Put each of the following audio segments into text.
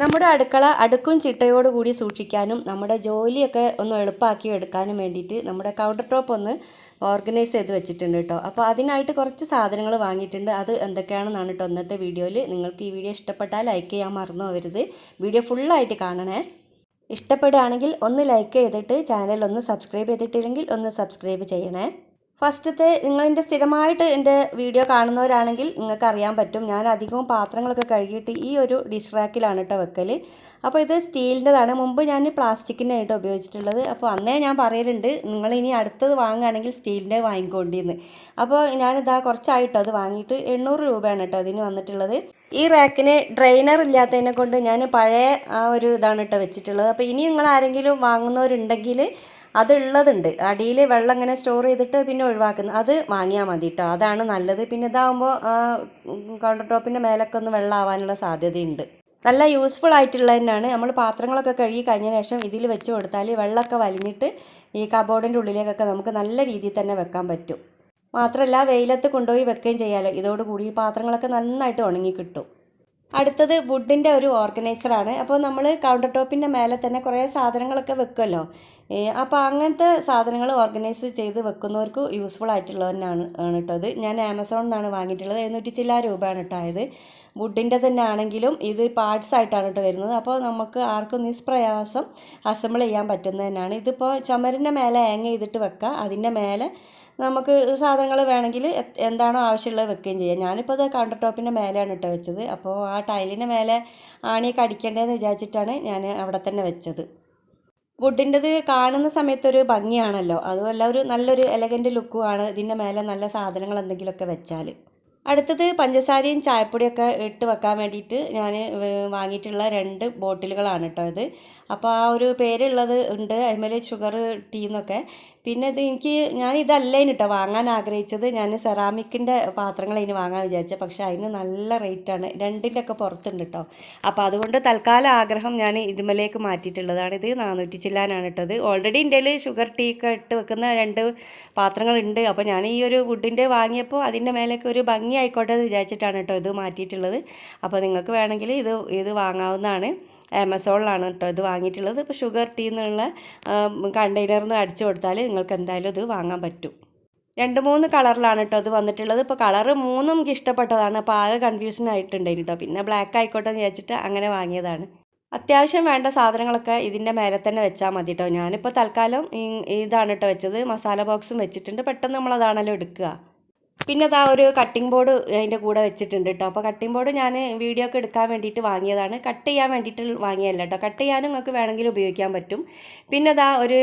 നമ്മുടെ അടുക്കള അടുക്കും ചിട്ടയോടുകൂടി സൂക്ഷിക്കാനും നമ്മുടെ ജോലിയൊക്കെ ഒന്ന് എളുപ്പമാക്കി എടുക്കാനും വേണ്ടിയിട്ട് നമ്മുടെ കൗണ്ടർ ടോപ്പ് ഒന്ന് ഓർഗനൈസ് ചെയ്ത് വെച്ചിട്ടുണ്ട് കേട്ടോ. അപ്പോൾ അതിനായിട്ട് കുറച്ച് സാധനങ്ങൾ വാങ്ങിയിട്ടുണ്ട്. അത് എന്തൊക്കെയാണെന്നാണ് കേട്ടോ ഇന്നത്തെ വീഡിയോയിൽ. നിങ്ങൾക്ക് ഈ വീഡിയോ ഇഷ്ടപ്പെട്ടാൽ ലൈക്ക് ചെയ്യാൻ മറന്നു പോകരുത്. വീഡിയോ ഫുള്ളായിട്ട് കാണണേ. ഇഷ്ടപ്പെടുകയാണെങ്കിൽ ഒന്ന് ലൈക്ക് ചെയ്തിട്ട് ചാനൽ ഒന്ന് സബ്സ്ക്രൈബ് ചെയ്തിട്ടില്ലെങ്കിൽ ഒന്ന് സബ്സ്ക്രൈബ് ചെയ്യണേ. ഫസ്റ്റത്തെ നിങ്ങൾ എന്റെ സ്ഥിരമായിട്ട് എന്റെ വീഡിയോ കാണുന്നവരാണെങ്കിൽ നിങ്ങൾക്ക് അറിയാൻ പറ്റും. ഞാൻ അധികവും പാത്രങ്ങളൊക്കെ കഴുകിയിട്ട് ഈ ഒരു ഡിഷ് റാക്കിലാണ് കേട്ടോ വെക്കൽ അപ്പോൾ ഇത് സ്റ്റീലിന്റെതാണ്. മുമ്പ് ഞാൻ പ്ലാസ്റ്റിക്കിന്റെ ആയിട്ട് ഉപയോഗിച്ചിട്ടുള്ളത്. അപ്പോൾ അന്നേ ഞാൻ പറയലുണ്ട് നിങ്ങൾ ഇനി അടുത്തത് വാങ്ങുകയാണെങ്കിൽ സ്റ്റീലിന്റെ വാങ്ങിക്കൊണ്ടിരുന്ന് അപ്പോൾ ഞാനിതാ കുറച്ചായിട്ടോ അത് വാങ്ങിയിട്ട് എണ്ണൂറ് രൂപയാണ് കേട്ടോ അതിന് വന്നിട്ടുള്ളത്. ഈ റാക്കിന് ഡ്രെയിനർ ഇല്ലാത്തതിനെ കൊണ്ട് ഞാൻ പഴയ ആ ഒരു ഇതാണ് കേട്ടോ വെച്ചിട്ടുള്ളത്. അപ്പോൾ ഇനി നിങ്ങൾ ആരെങ്കിലും വാങ്ങുന്നവരുണ്ടെങ്കിൽ അതുള്ളതുണ്ട്. അടിയിൽ വെള്ളം ഇങ്ങനെ സ്റ്റോർ ചെയ്തിട്ട് പിന്നെ ഒഴിവാക്കുന്നത് അത് വാങ്ങിയാൽ മതി കേട്ടോ അതാണ് നല്ലത്. പിന്നെ ഇതാകുമ്പോൾ കൗണ്ടർ ടോപ്പിന്റെ മേലൊക്കെ ഒന്ന് വെള്ളം ആവാനുള്ള സാധ്യതയുണ്ട്. നല്ല യൂസ്ഫുൾ ആയിട്ടുള്ള തന്നെയാണ്. നമ്മൾ പാത്രങ്ങളൊക്കെ കഴുകി കഴിഞ്ഞ ശേഷം ഇതിൽ വെച്ച് കൊടുത്താൽ വെള്ളമൊക്കെ വലിഞ്ഞിട്ട് ഈ കബോർഡിന്റെ ഉള്ളിലേക്കൊക്കെ നമുക്ക് നല്ല രീതിയിൽ തന്നെ വെക്കാൻ പറ്റും. മാത്രമല്ല വെയിലത്ത് കൊണ്ടുപോയി വെക്കുകയും ചെയ്യാമല്ലോ ഇതോടുകൂടി പാത്രങ്ങളൊക്കെ നന്നായിട്ട് ഉണങ്ങി കിട്ടും. അടുത്തത് വുഡിന്റെ ഒരു ഓർഗനൈസറാണ് അപ്പോൾ നമ്മൾ കൗണ്ടർ ടോപ്പിന്റെ മേലെ തന്നെ കുറേ സാധനങ്ങളൊക്കെ വെക്കുമല്ലോ അപ്പോൾ അങ്ങനത്തെ സാധനങ്ങൾ ഓർഗനൈസ് ചെയ്ത് വെക്കുന്നവർക്ക് യൂസ്ഫുൾ ആയിട്ടുള്ള തന്നെയാണ് ആണ് കേട്ടോ ഇത്. ഞാൻ ആമസോണിൽ നിന്നാണ് വാങ്ങിയിട്ടുള്ളത്. എഴുന്നൂറ്റി ചില്ല രൂപയാണ് കേട്ടോ ആയത് വുഡിന്റെ തന്നെ ആണെങ്കിലും ഇത് പാർട്സ് ആയിട്ടാണ് കേട്ടോ വരുന്നത്. അപ്പോൾ നമുക്ക് ആർക്കും നിഷ്പ്രയാസം അസംബിൾ ചെയ്യാൻ പറ്റുന്ന തന്നെയാണ് ഇതിപ്പോൾ ചുമരിന്റെ മേലെ ഹാങ് ചെയ്തിട്ട് വെക്കുക അതിന്റെ മേലെ നമുക്ക് സാധനങ്ങൾ വേണമെങ്കിൽ എന്താണോ ആവശ്യമുള്ളത് വെക്കുകയും ചെയ്യാം. ഞാനിപ്പോൾ അത് കൗണ്ടർ ടോപ്പിന്റെ മേലെയാണ് ഇട്ട് വെച്ചത്. അപ്പോൾ ആ ടൈലിന്റെ മേലെ ആണിയൊക്കെ അടിക്കേണ്ടതെന്ന് വിചാരിച്ചിട്ടാണ് ഞാൻ അവിടെ തന്നെ വെച്ചത്. വുഡിന്റെത് കാണുന്ന സമയത്തൊരു ഭംഗിയാണല്ലോ. അതുമല്ല ഒരു നല്ലൊരു എലഗന്റ് ലുക്കുമാണ് ഇതിന്റെ മേലെ നല്ല സാധനങ്ങൾ എന്തെങ്കിലുമൊക്കെ വെച്ചാൽ അടുത്തത് പഞ്ചസാരയും ചായപ്പൊടിയൊക്കെ ഇട്ട് വെക്കാൻ വേണ്ടിയിട്ട് ഞാൻ വാങ്ങിയിട്ടുള്ള രണ്ട് ബോട്ടിലുകളാണ് കേട്ടോ ഇത്. അപ്പോൾ ആ ഒരു പേരുള്ളത് ഉണ്ട് അതിമേൽ ഷുഗർ ടീ എന്നൊക്കെ. പിന്നെ ഇത് എനിക്ക് ഞാൻ ഇതല്ലേന് കേട്ടോ വാങ്ങാൻ ആഗ്രഹിച്ചത്. ഞാൻ സെറാമിക്കിന്റെ പാത്രങ്ങൾ അതിന് വാങ്ങാൻ വിചാരിച്ചത് പക്ഷേ അതിന് നല്ല റേറ്റാണ്. രണ്ടിന്റെ ഒക്കെ പുറത്തുണ്ട് കേട്ടോ. അപ്പോൾ അതുകൊണ്ട് തൽക്കാല ആഗ്രഹം ഞാൻ ഇതുമലേക്ക് മാറ്റിയിട്ടുള്ളതാണ്. ഇത് നാനൂറ്റി ചില്ലാനാണ് കേട്ടത് ഓൾറെഡി എന്റെ ഷുഗർ ടീ ഒക്കെ ഇട്ട് വെക്കുന്ന രണ്ട് പാത്രങ്ങളുണ്ട്. അപ്പോൾ ഞാൻ ഈ ഒരു വുഡിന്റെ വാങ്ങിയപ്പോൾ അതിന്റെ മേലേക്ക് ഒരു ഭംഗി ആയിക്കോട്ടെ എന്ന് വിചാരിച്ചിട്ടാണ് കേട്ടോ ഇത് മാറ്റിയിട്ടുള്ളത്. അപ്പോൾ നിങ്ങൾക്ക് വേണമെങ്കിൽ ഇത് ഇത് വാങ്ങാവുന്നതാണ്. ആമസോണിലാണ് കേട്ടോ ഇത് വാങ്ങിയിട്ടുള്ളത്. ഇപ്പോൾ ഷുഗർ ടീ എന്നുള്ള കണ്ടെയ്നറിൽ നിന്ന് അടിച്ചു കൊടുത്താൽ നിങ്ങൾക്ക് എന്തായാലും ഇത് വാങ്ങാൻ പറ്റും. രണ്ട് മൂന്ന് കളറിലാണ് കേട്ടോ അത് വന്നിട്ടുള്ളത്. ഇപ്പോൾ കളറ് മൂന്നും എനിക്ക് ഇഷ്ടപ്പെട്ടതാണ്. അപ്പോൾ ആകെ കൺഫ്യൂഷൻ ആയിട്ടുണ്ടായിരുന്നു കേട്ടോ. പിന്നെ ബ്ലാക്ക് ആയിക്കോട്ടെ എന്ന് വിചാരിച്ചിട്ട് അങ്ങനെ വാങ്ങിയതാണ്. അത്യാവശ്യം വേണ്ട സാധനങ്ങളൊക്കെ ഇതിന്റെ മേലെ തന്നെ വെച്ചാൽ മതി കേട്ടോ. ഞാനിപ്പോൾ തൽക്കാലം ഇതാണ് കേട്ടോ വെച്ചത്. മസാല ബോക്സും വെച്ചിട്ടുണ്ട്. പെട്ടെന്ന് നമ്മളതാണല്ലോ എടുക്കുക. പിന്നെ അതാ ഒരു കട്ടിംഗ് ബോർഡ് അതിന്റെ കൂടെ വെച്ചിട്ടുണ്ട് കേട്ടോ അപ്പോൾ കട്ടിംഗ് ബോർഡ് ഞാൻ വീഡിയോ ഒക്കെ എടുക്കാൻ വേണ്ടിയിട്ട് വാങ്ങിയതാണ്. കട്ട് ചെയ്യാൻ വേണ്ടിയിട്ട് വാങ്ങിയല്ല കേട്ടോ കട്ട് ചെയ്യാനും നിങ്ങൾക്ക് വേണമെങ്കിൽ ഉപയോഗിക്കാൻ പറ്റും. പിന്നെ അതാ ഒരു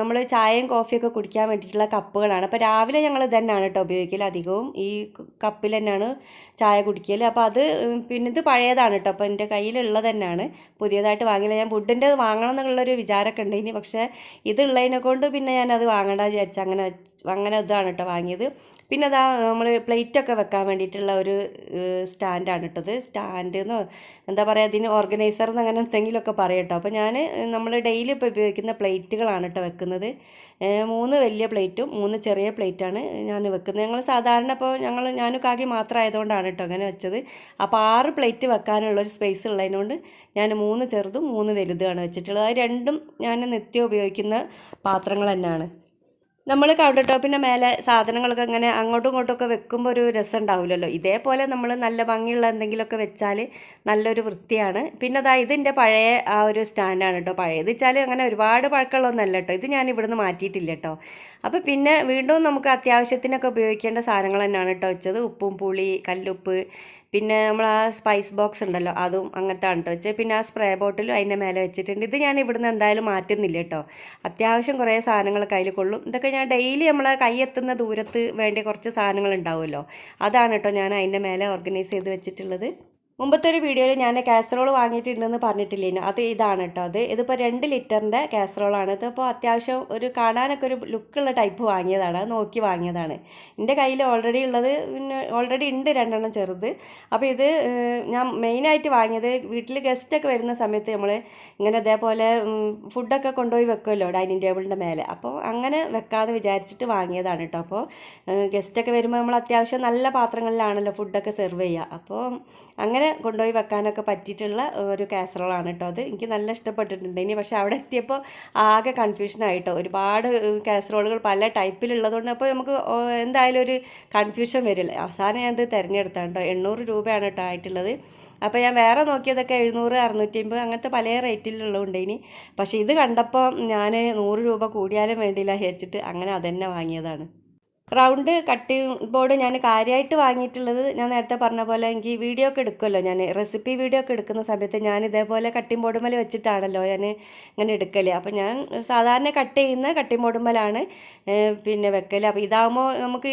നമ്മൾ ചായയും കോഫിയൊക്കെ കുടിക്കാൻ വേണ്ടിയിട്ടുള്ള കപ്പുകളാണ് അപ്പോൾ രാവിലെ ഞങ്ങൾ ഇതന്നെയാണ് കേട്ടോ ഉപയോഗിക്കൽ അധികവും. ഈ കപ്പിൽ തന്നെയാണ് ചായ കുടിക്കൽ അപ്പോൾ അത് പിന്നെ ഇത് പഴയതാണ് കേട്ടോ അപ്പോൾ എന്റെ കയ്യിലുള്ളത് തന്നെയാണ്. പുതിയതായിട്ട് വാങ്ങിയില്ല ഞാൻ വുഡിന്റെ വാങ്ങണം എന്നുള്ളൊരു വിചാരമൊക്കെ ഇനി പക്ഷേ ഇതുള്ളതിനെ കൊണ്ട് പിന്നെ ഞാനത് വാങ്ങണ്ട വിചാരിച്ചു അങ്ങനെ അങ്ങനെ ഇതാണ് കേട്ടോ വാങ്ങിയത്. പിന്നെ അതാ നമ്മൾ പ്ലേറ്റൊക്കെ വെക്കാൻ വേണ്ടിയിട്ടുള്ള ഒരു സ്റ്റാൻഡാണ് സ്റ്റാൻഡ് എന്ന് എന്താ പറയുക അതിന് ഓർഗനൈസർ എന്ന് അങ്ങനെ എന്തെങ്കിലുമൊക്കെ പറയട്ടോ അപ്പോൾ ഞാൻ നമ്മൾ ഡെയിലി ഇപ്പോൾ ഉപയോഗിക്കുന്ന പ്ലേറ്റുകളാണ് കേട്ടോ വെക്കുന്നത്. മൂന്ന് വലിയ പ്ലേറ്റും മൂന്ന് ചെറിയ പ്ലേറ്റാണ് ഞാൻ വെക്കുന്നത്. ഞങ്ങൾ സാധാരണ ഇപ്പോൾ ഞങ്ങൾ ഞാനും കാക്കി മാത്രം ആയതുകൊണ്ടാണ് കേട്ടോ അങ്ങനെ വെച്ചത്. അപ്പോൾ ആറ് പ്ലേറ്റ് വെക്കാനുള്ള ഒരു സ്പേസ് ഉള്ളതിനോണ്ട് ഞാൻ മൂന്ന് ചെറുതും മൂന്ന് വലുതുമാണ് വെച്ചിട്ടുള്ളത്. അത് രണ്ടും ഞാൻ നിത്യം ഉപയോഗിക്കുന്ന പാത്രങ്ങൾ തന്നെയാണ്. നമ്മൾ കൗണ്ടർ ടോപ്പിന്റെ മേലെ സാധനങ്ങളൊക്കെ ഇങ്ങനെ അങ്ങോട്ടും ഇങ്ങോട്ടും ഒക്കെ വെക്കുമ്പോൾ ഒരു രസം ഉണ്ടാവില്ലല്ലോ ഇതേപോലെ നമ്മൾ നല്ല ഭംഗിയുള്ള എന്തെങ്കിലുമൊക്കെ വെച്ചാൽ നല്ലൊരു വൃത്തിയാണ്. പിന്നെ അതാ ഇതിന്റെ പഴയ ആ ഒരു സ്റ്റാൻഡാണ് കേട്ടോ പഴയത് വെച്ചാൽ അങ്ങനെ ഒരുപാട് പഴക്കമുള്ളതൊന്നല്ല കേട്ടോ ഇത് ഞാൻ ഇവിടുന്ന് മാറ്റിയിട്ടില്ല കേട്ടോ അപ്പോൾ പിന്നെ വീണ്ടും നമുക്ക് അത്യാവശ്യത്തിനൊക്കെ ഉപയോഗിക്കേണ്ട സാധനങ്ങൾ തന്നെയാണ് കേട്ടോ വെച്ചത്. ഉപ്പും പുളി കല്ലുപ്പ്. പിന്നെ നമ്മൾ ആ സ്പൈസ് ബോക്സ് ഉണ്ടല്ലോ അതും അങ്ങനത്തെ ആണ് കേട്ടോ വെച്ചത്. പിന്നെ ആ സ്പ്രേ ബോട്ടിലും അതിന്റെ മേലെ വെച്ചിട്ടുണ്ട്. ഇത് ഞാൻ ഇവിടുന്ന് എന്തായാലും മാറ്റുന്നില്ല കേട്ടോ അത്യാവശ്യം കുറേ സാധനങ്ങളൊക്കെ അതിൽ കൊള്ളും. ഇതൊക്കെ ഞാൻ ഡെയിലി നമ്മളെ കൈയെത്തുന്ന ദൂരത്ത് വേണ്ടി കുറച്ച് സാധനങ്ങൾ ഉണ്ടാവുമല്ലോ. അതാണ് കേട്ടോ ഞാൻ അതിന്റെ മേലെ ഓർഗനൈസ് ചെയ്ത് വെച്ചിട്ടുള്ളത്. മുമ്പത്തെ ഒരു വീഡിയോയിൽ ഞാൻ കാസറോൾ വാങ്ങിയിട്ടുണ്ടെന്ന് പറഞ്ഞിട്ടില്ലേനു. അത് ഇതാണ് കേട്ടോ അത് ഇതിപ്പോൾ രണ്ട് ലിറ്ററിന്റെ കാസറോളാണ്. ഇതിപ്പോൾ അത്യാവശ്യം ഒരു കാണാനൊക്കെ ഒരു ലുക്കുള്ള ടൈപ്പ് വാങ്ങിയതാണ്. നോക്കി വാങ്ങിയതാണ്. എന്റെ കയ്യിൽ ഓൾറെഡി ഉള്ളത് പിന്നെ ഓൾറെഡി ഉണ്ട് രണ്ടെണ്ണം ചെറുത്. അപ്പോൾ ഇത് ഞാൻ മെയിനായിട്ട് വാങ്ങിയത് വീട്ടിൽ ഗസ്റ്റൊക്കെ വരുന്ന സമയത്ത് നമ്മൾ ഇങ്ങനെ ഇതേപോലെ ഫുഡൊക്കെ കൊണ്ടുപോയി വെക്കുമല്ലോ ഡൈനിങ് ടേബിളിന്റെ മേലെ. അപ്പോൾ അങ്ങനെ വെക്കാതെ വിചാരിച്ചിട്ട് വാങ്ങിയതാണ് കേട്ടോ അപ്പോൾ ഗസ്റ്റൊക്കെ വരുമ്പോൾ നമ്മൾ അത്യാവശ്യം നല്ല പാത്രങ്ങളിലാണല്ലോ ഫുഡൊക്കെ സെർവ് ചെയ്യുക അപ്പോൾ അങ്ങനെ കൊണ്ടുപോയി വെക്കാനൊക്കെ പറ്റിയിട്ടുള്ള ഒരു കാസറോളാണ് കേട്ടോ അത്. എനിക്ക് നല്ല ഇഷ്ടപ്പെട്ടിട്ടുണ്ട്. ഇനി പക്ഷേ അവിടെ എത്തിയപ്പോൾ ആകെ കൺഫ്യൂഷൻ ആയിട്ടോ ഒരുപാട് കാസറോളുകൾ പല ടൈപ്പിലുള്ളതുകൊണ്ട് അപ്പോൾ നമുക്ക് എന്തായാലും ഒരു കൺഫ്യൂഷൻ വരില്ല. അവസാനം ഞാനത് തിരഞ്ഞെടുത്താണ് കേട്ടോ. എണ്ണൂറ് രൂപയാണ് കേട്ടോ ആയിട്ടുള്ളത്. അപ്പോൾ ഞാൻ വേറെ നോക്കിയതൊക്കെ എഴുന്നൂറ് അറുന്നൂറ്റി അമ്പത് അങ്ങനത്തെ പല റേറ്റിലുള്ളതുണ്ട് ഇനി. പക്ഷേ ഇത് കണ്ടപ്പോൾ ഞാൻ നൂറ് രൂപ കൂടിയാലും വേണ്ടിയില്ല വിചാരിച്ചിട്ട് അങ്ങനെ അതന്നെ വാങ്ങിയതാണ്. റൗണ്ട് കട്ടിംഗ് ബോർഡ് ഞാൻ കാര്യമായിട്ട് വാങ്ങിയിട്ടുള്ളത് ഞാൻ നേരത്തെ പറഞ്ഞ പോലെ എനിക്ക് വീഡിയോ ഒക്കെ എടുക്കുമല്ലോ. ഞാൻ റെസിപ്പി വീഡിയോ ഒക്കെ എടുക്കുന്ന സമയത്ത് ഞാൻ ഇതേപോലെ കട്ടിംഗ് ബോർഡ് മേലെ വെച്ചിട്ടാണല്ലോ ഞാൻ ഇങ്ങനെ എടുക്കൽ അപ്പോൾ ഞാൻ സാധാരണ കട്ട് ചെയ്യുന്ന കട്ടിംഗ് ബോർഡ് മേലാണ് പിന്നെ വെക്കൽ അപ്പോൾ ഇതാകുമ്പോൾ നമുക്ക്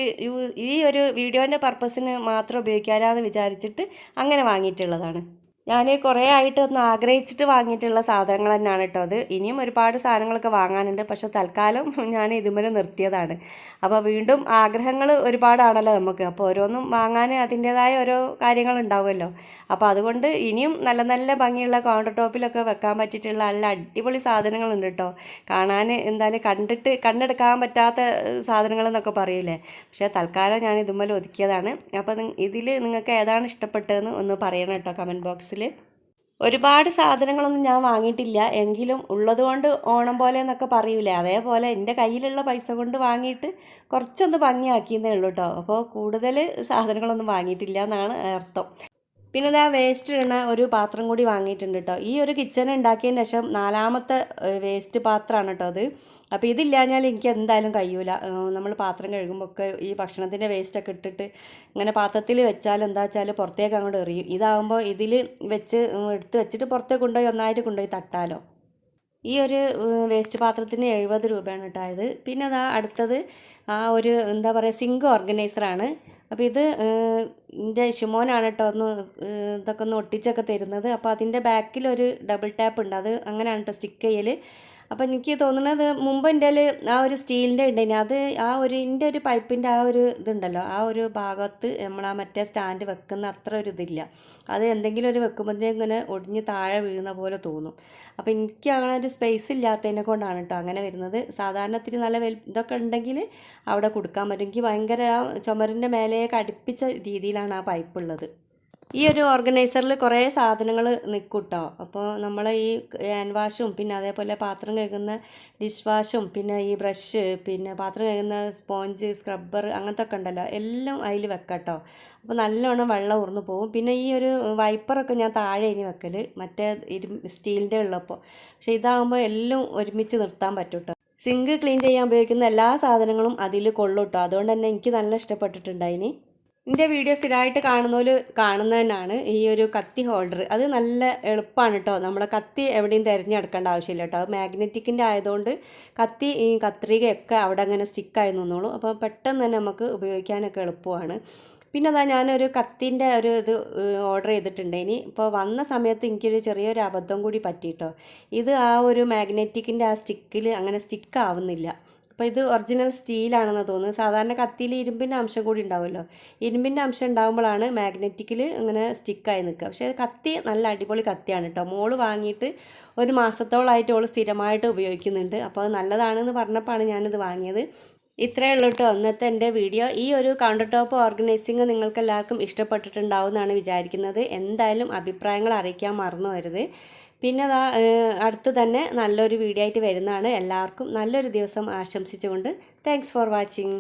ഈ ഒരു വീഡിയോന്റെ പർപ്പസിന് മാത്രം ഉപയോഗിക്കാനാന്ന് വിചാരിച്ചിട്ട് അങ്ങനെ വാങ്ങിയിട്ടുള്ളതാണ്. ഞാൻ കുറേ ആയിട്ട് ഒന്ന് ആഗ്രഹിച്ചിട്ട് വാങ്ങിയിട്ടുള്ള സാധനങ്ങൾ തന്നെയാണ് കേട്ടോ അത്. ഇനിയും ഒരുപാട് സാധനങ്ങളൊക്കെ വാങ്ങാനുണ്ട്. പക്ഷെ തൽക്കാലം ഞാൻ ഇതുവരെ നിർത്തിയതാണ്. അപ്പോൾ വീണ്ടും ആഗ്രഹങ്ങൾ ഒരുപാടാണല്ലോ നമുക്ക്. അപ്പോൾ ഓരോന്നും വാങ്ങാൻ അതിന്റേതായ ഓരോ കാര്യങ്ങൾ ഉണ്ടാവുമല്ലോ. അപ്പോൾ അതുകൊണ്ട് ഇനിയും നല്ല നല്ല ഭംഗിയുള്ള കൗണ്ടർ ടോപ്പിലൊക്കെ വെക്കാൻ പറ്റിയിട്ടുള്ള നല്ല അടിപൊളി സാധനങ്ങളുണ്ട് കേട്ടോ. കാണാൻ എന്തായാലും കണ്ടിട്ട് കണ്ടെടുക്കാൻ പറ്റാത്ത സാധനങ്ങൾ എന്നൊക്കെ പറയില്ലേ. പക്ഷേ തൽക്കാലം ഞാൻ ഇതുമലെ ഒതുക്കിയതാണ്. അപ്പോൾ ഇതിൽ നിങ്ങൾക്ക് ഏതാണ് ഇഷ്ടപ്പെട്ടതെന്ന് ഒന്ന് പറയണം കേട്ടോ കമന്റ് ബോക്സിൽ. ഒരുപാട് സാധനങ്ങളൊന്നും ഞാൻ വാങ്ങിയിട്ടില്ല. എങ്കിലും ഉള്ളതുകൊണ്ട് ഓണം പോലെ എന്നൊക്കെ പറയൂലേ. അതേപോലെ എന്റെ കയ്യിലുള്ള പൈസ കൊണ്ട് വാങ്ങിയിട്ട് കുറച്ചൊന്ന് ഭംഗിയാക്കിയെന്നേ ഉള്ളൂ കേട്ടോ അപ്പോൾ കൂടുതൽ സാധനങ്ങളൊന്നും വാങ്ങിയിട്ടില്ല എന്നാണ് അർത്ഥം. പിന്നെ ഇതാ വേസ്റ്റ് ഇടുന്ന ഒരു പാത്രം കൂടി വാങ്ങിയിട്ടുണ്ട് കേട്ടോ ഈ ഒരു കിച്ചൺ ഉണ്ടാക്കിയതിന് ശേഷം നാലാമത്തെ വേസ്റ്റ് പാത്രമാണ് കേട്ടോ അത്. അപ്പോൾ ഇതില്ലാഞ്ഞാൽ എനിക്ക് എന്തായാലും കഴിയൂല നമ്മൾ പാത്രം കഴുകുമ്പോൾ ഒക്കെ ഈ ഭക്ഷണത്തിന്റെ വേസ്റ്റൊക്കെ ഇട്ടിട്ട് ഇങ്ങനെ പാത്രത്തിൽ വെച്ചാൽ എന്താ വെച്ചാൽ പുറത്തേക്ക് അങ്ങോട്ട് എറിയും. ഇതാകുമ്പോൾ ഇതിൽ വെച്ച് എടുത്ത് വെച്ചിട്ട് പുറത്തേക്ക് കൊണ്ടുപോയി ഒന്നായിട്ട് കൊണ്ടുപോയി തട്ടാലോ. ഈ ഒരു വേസ്റ്റ് പാത്രത്തിന് എഴുപത് രൂപയാണ് കേട്ടോ ഇത് പിന്നെ അതാ അടുത്തത് ആ ഒരു എന്താ പറയുക സിങ്ക് ഓർഗനൈസറാണ് അപ്പോൾ ഇത് എന്റെ ഷിമോനാണ് കേട്ടോ ഒന്ന് ഇതൊക്കെ ഒന്ന് ഒട്ടിച്ചൊക്കെ തരുന്നത്. അപ്പോൾ അതിന്റെ ബാക്കിൽ ഒരു ഡബിൾ ടാപ്പ് ഉണ്ട്. അത് അങ്ങനെയാണ് കേട്ടോ സ്റ്റിക്ക് ചെയ്യൽ അപ്പോൾ എനിക്ക് തോന്നുന്നത് മുമ്പ് എന്റെ ആ ഒരു സ്റ്റീലിന്റെ ഉണ്ടായിന് അത് ആ ഒരു എന്റെ ഒരു പൈപ്പിന്റെ ആ ഒരു ഇതുണ്ടല്ലോ ആ ഒരു ഭാഗത്ത് നമ്മൾ ആ മറ്റേ സ്റ്റാൻഡ് വെക്കുന്ന അത്ര ഒരു ഇതില്ല. അത് എന്തെങ്കിലും ഒരു വെക്കുമ്പോഴത്തേക്കും ഇങ്ങനെ ഒടിഞ്ഞ് താഴെ വീഴുന്ന പോലെ തോന്നും. അപ്പോൾ എനിക്ക് അങ്ങനെ ഒരു സ്പേസ് ഇല്ലാത്തതിനെ കൊണ്ടാണ് കേട്ടോ അങ്ങനെ വരുന്നത്. സാധാരണ നല്ല വെൽ ഇതൊക്കെ ഉണ്ടെങ്കിൽ അവിടെ കൊടുക്കാൻ പറ്റും. എനിക്ക് ഭയങ്കര ചുമരിന്റെ മേലെയൊക്കെ അടുപ്പിച്ച രീതിയിലാണ് ആ പൈപ്പ് ഉള്ളത് ഈ ഒരു ഓർഗനൈസറിൽ കുറേ സാധനങ്ങൾ നിൽക്കും കേട്ടോ അപ്പോൾ നമ്മൾ ഈ ഹാൻഡ് വാഷും പിന്നെ അതേപോലെ പാത്രം കഴുകുന്ന ഡിഷ് വാഷും പിന്നെ ഈ ബ്രഷ് പിന്നെ പാത്രം കഴുകുന്ന സ്പോഞ്ച് സ്ക്രബ്ബർ അങ്ങനത്തെ ഒക്കെ ഉണ്ടല്ലോ. എല്ലാം അതിൽ വെക്കാം കേട്ടോ അപ്പോൾ നല്ലോണം വെള്ളം ഉറന്നു പോകും പിന്നെ ഈ ഒരു വൈപ്പറൊക്കെ ഞാൻ താഴെ ഇനി വെക്കൽ മറ്റേ ഇരു സ്റ്റീലിന്റെ ഉള്ളപ്പോൾ പക്ഷേ ഇതാകുമ്പോൾ എല്ലാം ഒരുമിച്ച് നിർത്താൻ പറ്റും സിങ്ക് ക്ലീൻ ചെയ്യാൻ ഉപയോഗിക്കുന്ന എല്ലാ സാധനങ്ങളും അതിൽ കൊള്ളൂട്ടോ. അതുകൊണ്ട് തന്നെ എനിക്ക് നല്ല ഇഷ്ടപ്പെട്ടിട്ടുണ്ടായിനി. എന്റെ വീഡിയോ സ്ഥിരമായിട്ട് കാണുന്നവർ കാണുന്നതന്നാണ് ഈ ഒരു കത്തി ഹോൾഡർ അത് നല്ല എളുപ്പമാണ് കേട്ടോ നമ്മൾ കത്തി എവിടെയും തിരഞ്ഞെടുക്കേണ്ട ആവശ്യമില്ല കേട്ടോ മാഗ്നറ്റിക്കിന്റെ ആയതുകൊണ്ട് കത്തി ഈ കത്രികയൊക്കെ അവിടെ അങ്ങനെ സ്റ്റിക്കായി നിന്നോളൂ. അപ്പോൾ പെട്ടെന്ന് തന്നെ നമുക്ക് ഉപയോഗിക്കാനൊക്കെ എളുപ്പമാണ്. പിന്നെ അതാ ഞാനൊരു കത്തിന്റെ ഒരു ഇത് ഓർഡർ ചെയ്തിട്ടുണ്ട്. ഇനി ഇപ്പോൾ വന്ന സമയത്ത് എനിക്കൊരു ചെറിയൊരു അബദ്ധം കൂടി പറ്റിയിട്ടോ ഇത് ആ ഒരു മാഗ്നറ്റിക്കിന്റെ ആ സ്റ്റിക്കിൽ അങ്ങനെ സ്റ്റിക്ക് ആവുന്നില്ല. അപ്പോൾ ഇത് ഒറിജിനൽ സ്റ്റീലാണെന്ന് തോന്നുന്നു സാധാരണ കത്തിയിൽ ഇരുമ്പിന്റെ അംശം കൂടി ഉണ്ടാവുമല്ലോ. ഇരുമ്പിന്റെ അംശം ഉണ്ടാകുമ്പോഴാണ് മാഗ്നറ്റിക്കിൽ ഇങ്ങനെ സ്റ്റിക്കായി നിൽക്കുക. പക്ഷേ കത്തി നല്ല അടിപൊളി കത്തിയാണ് കേട്ടോ മോൾ വാങ്ങിയിട്ട് ഒരു മാസത്തോളമായിട്ട് ഓൾ സ്ഥിരമായിട്ട് ഉപയോഗിക്കുന്നുണ്ട്. അപ്പോൾ അത് നല്ലതാണെന്ന് പറഞ്ഞപ്പോഴാണ് ഞാനിത് വാങ്ങിയത്. ഇത്രയേ ഉള്ളൂ കേട്ടോ ഇന്നത്തെ എന്റെ വീഡിയോ. ഈ ഒരു കൗണ്ടർ ടോപ്പ് ഓർഗനൈസിങ് നിങ്ങൾക്ക് എല്ലാവർക്കും ഇഷ്ടപ്പെട്ടിട്ടുണ്ടാവും എന്നാണ് വിചാരിക്കുന്നത്. എന്തായാലും അഭിപ്രായങ്ങൾ അറിയിക്കാൻ മറന്നു വരുത് പിന്നെ അടുത്ത് തന്നെ നല്ലൊരു വീഡിയോ ആയിട്ട് വരുന്നതാണ്. എല്ലാവർക്കും നല്ലൊരു ദിവസം ആശംസിച്ചുകൊണ്ട് താങ്ക്സ് ഫോർ വാച്ചിങ്